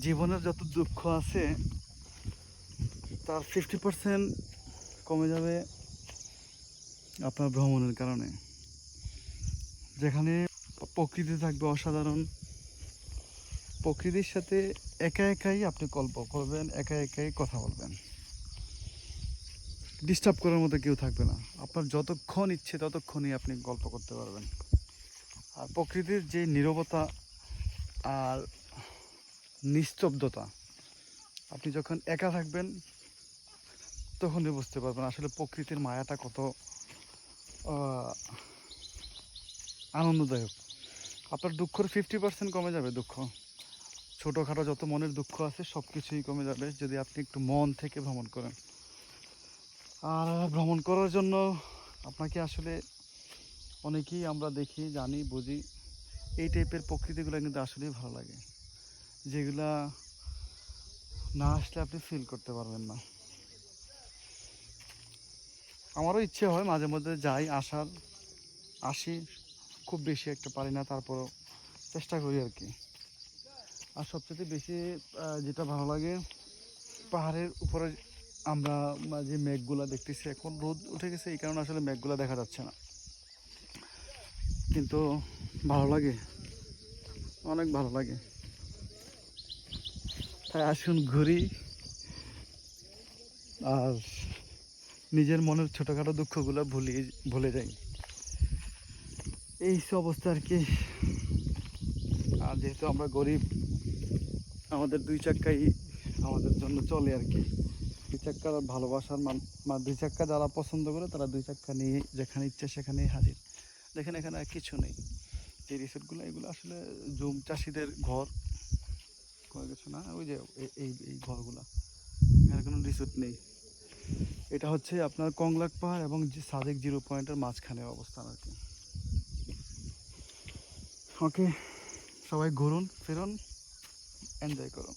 জীবনের যত দুঃখ আছে, তার ফিফটি পার্সেন্ট কমে যাবে আপনার ভ্রমণের কারণে। যেখানে প্রকৃতি থাকবে অসাধারণ। প্রকৃতির সাথে একা একাই আপনি গল্প করবেন, একা একাই কথা বলবেন। ডিস্টার্ব করার মতো কেউ থাকবে না। আপনার যতক্ষণ ইচ্ছে ততক্ষণই আপনি গল্প করতে পারবেন। আর প্রকৃতির যে নীরবতা আর নিস্তব্ধতা। আপনি যখন একা থাকবেন, তখনই বুঝতে পারবেন আসলে প্রকৃতির মায়াটা কত আনন্দদায়ক। আপনার দুঃখের ফিফটি পার্সেন্ট কমে যাবে দুঃখ। ছোটোখাটো যত মনের দুঃখ আছে সব কিছুই কমে যাবে যদি আপনি একটু মন থেকে ভ্রমণ করেন। আর ভ্রমণ করার জন্য আপনাকে আসলে অনেকেই আমরা দেখি, জানি, বুঝি, এই টাইপের প্রকৃতিগুলো কিন্তু আসলেই ভালো লাগে। যেগুলা না আসলে আপনি ফিল করতে পারবেন না। আমারও ইচ্ছে হয় মাঝে মধ্যে যাই, আসার, আসি, খুব বেশি একটা পারি না, তারপরও চেষ্টা করি আর কি। আর সবচেয়ে বেশি যেটা ভালো লাগে, পাহাড়ের উপরে আমরা যে মেঘগুলা দেখতেছি, এখন রোদ উঠে গেছে, এই কারণে আসলে মেঘগুলা দেখা যাচ্ছে না। কিন্তু ভালো লাগে, অনেক ভালো লাগে। আসুন, ঘুরি। আর নিজের মনের ছোটোখাটো দুঃখগুলো ভুলিয়ে, ভুলে যাই। এই অবস্থা আর কি। আর যেহেতু আমরা গরিব, আমাদের দুই চাক্কাই আমাদের জন্য চলে আর কি। দুই চাক্কার ভালোবাসার মান মা- দুই চাক্কা যারা পছন্দ করে, তারা দুই চাক্কা নিয়ে যেখানে ইচ্ছে সেখানেই হাজির। দেখেন এখানে আর কিছু নেই। যে রিসোর্টগুলো এগুলো আসলে জুম চাষিদের ঘর। কয়ে গেছে না, ওই যে এই এই ঘরগুলো। এখানে কোনো রিসোর্ট নেই। এটা হচ্ছে আপনার কংলাক পাহাড় এবং সাদেক জিরো পয়েন্টের মাঝখানে অবস্থান আর কি। ওকে সবাই ঘুরুন, ফেরুন এনজয় করুন।